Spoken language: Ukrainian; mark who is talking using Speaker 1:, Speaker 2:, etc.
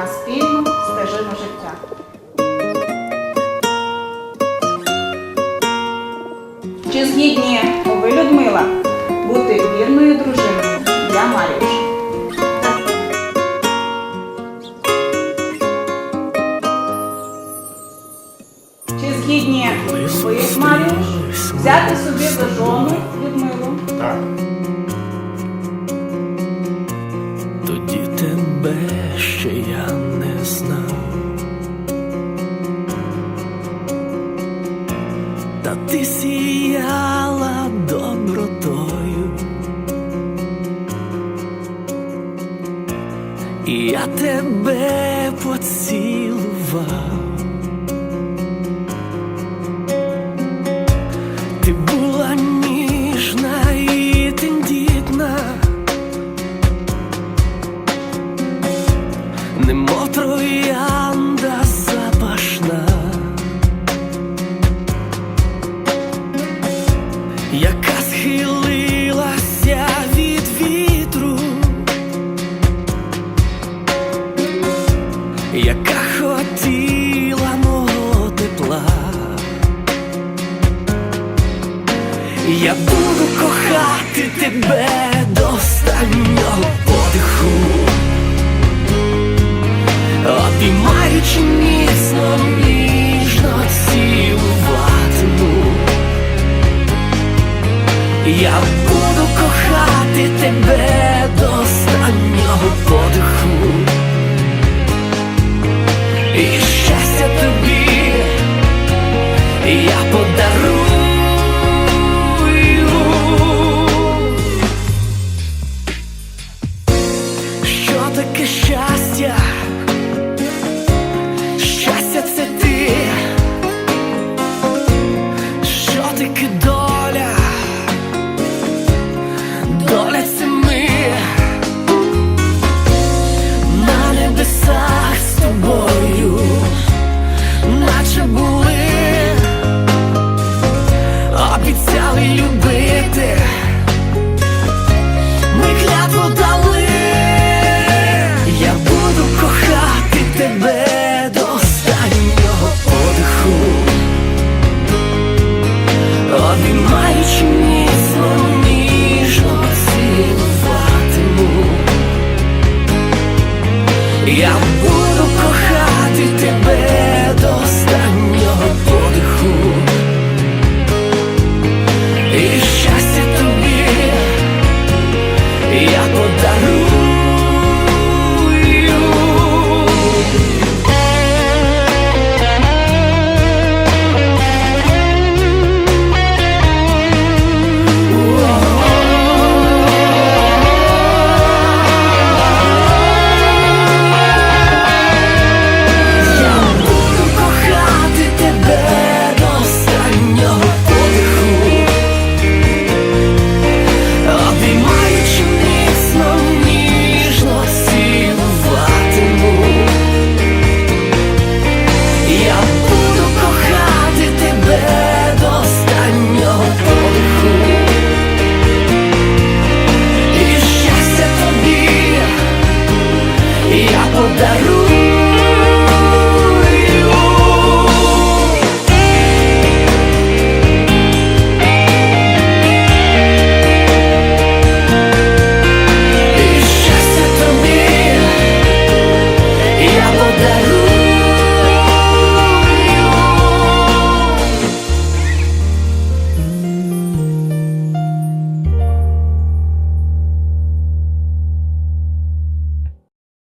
Speaker 1: на спільну стежину життя. Чи згідні ви, Людмила, бути вірною дружиною для Маріуша? Чи згідні ви, Маріуш, взяти собі за жону Людмилу?
Speaker 2: Так.
Speaker 3: сіяла добротою, я тебе поцілував. Я буду кохати тебе до останнього подиху, обіймаючи міцно, ніжно цілуватиму. Я буду кохати тебе до останнього подиху. Я буду